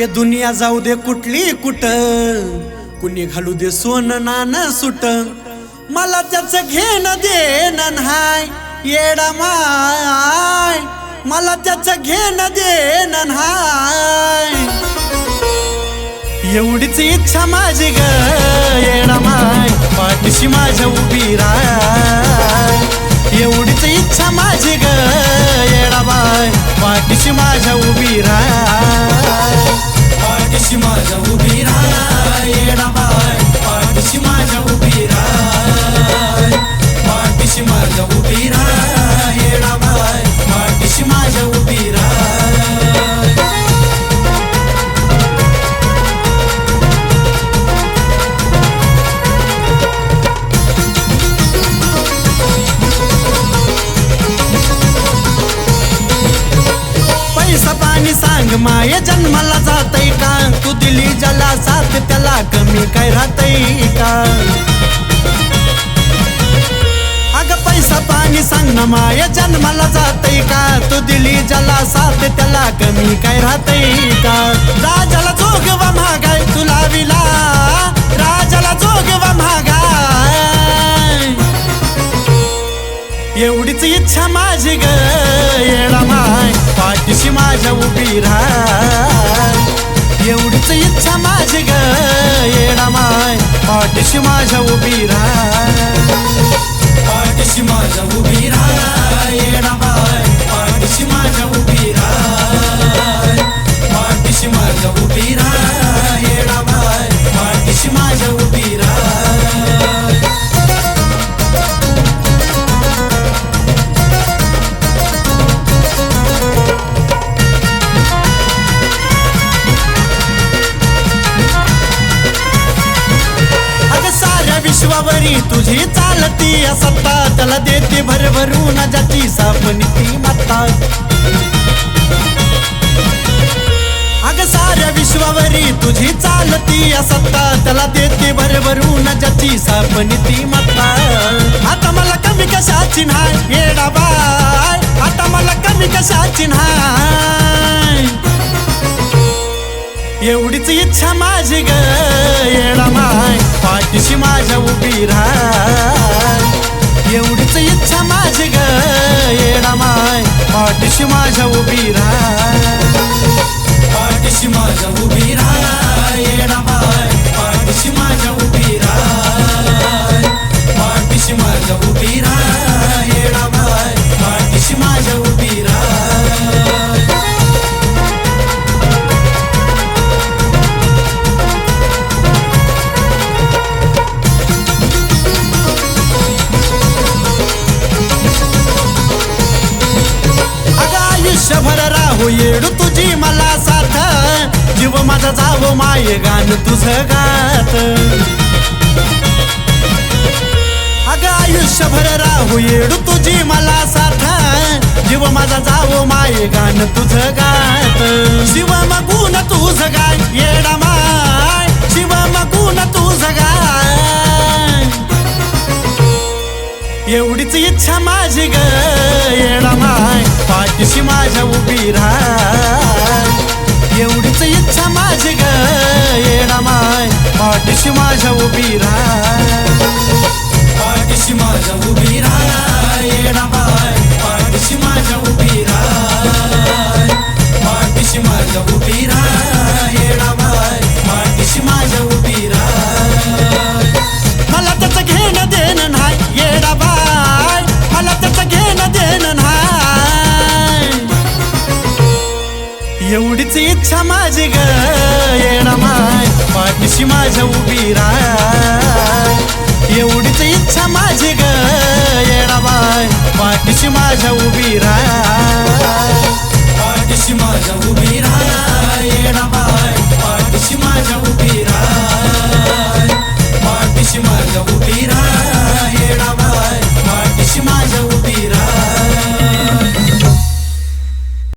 हे दुनिया जाऊ दे कुठली कुठ. कुणी घालू दे सोन नान सुट. मला त्याचं घेणं दे हाय येडा माय. मला त्याचं घेणं दे हाय एवढीच इच्छा माझी ग येडा माय. पाठीशी माझ्या उभी राय. एवढीच इच्छा माझी सांग माय जन्माला जातय का? तू दिली ज्याला साथ त्याला कमी काय राहतय का? अग पैसा पाणी सांग ना माय जन्माला जातय का? तू दिली ज्याला साथ त्याला कमी काय राहतय का? राजाला जोगवा महागाय तुला विला राजाला जोगवा महागाय. एवढीच इच्छा माझी ग येडा माय. पाठीशी माझ्या उभी राय एवढीच इच्छा माझी ग येणा माय. पाठीशी माझ्या उभी राय पाठीशी माझ्या उभी राय येणा विश्वावरी चालती या सत्ता त्याला देते भरभरून जाती साबणी ती माता. अगं साऱ्या विश्वावरी तुझी चालती या सत्ता त्याला देते भरभरून जाती सापनी ती माता. आता मला कमी कशाची नाही येडा बाय. आता मला कमी कशाची नाही एवढीच इच्छा माझी ग. येडा माय पाठीशी माझ्या उभी राय एवढीच इच्छा माझी ग येडा माय पाठीशी माझ्या उभी राय पाठीशी माझ्या उभी राय आयुष्यभर येडू तुझी मला साथ. जीव माझा जावं माये गाण तुझं गात. अगं आयुष्यभर राहू येडू तुझी मला साथ. जीव माझा जावं माये गाण तुझं गात. शिव मगून तुझं गाय येडा माय. शिव मगून तुझं गाय एवढीच इच्छा माझी ग. येणा माय पाठीशी माझ्या उभी राय. एवढीच इच्छा माझी ग. येणा माय पाठीशी माझ्या उभी राय. एवढीच इच्छा माझी ग. येणामाय पाठीशी माझ्या उभी राय. एवढीच इच्छा माझी ग. येणामाय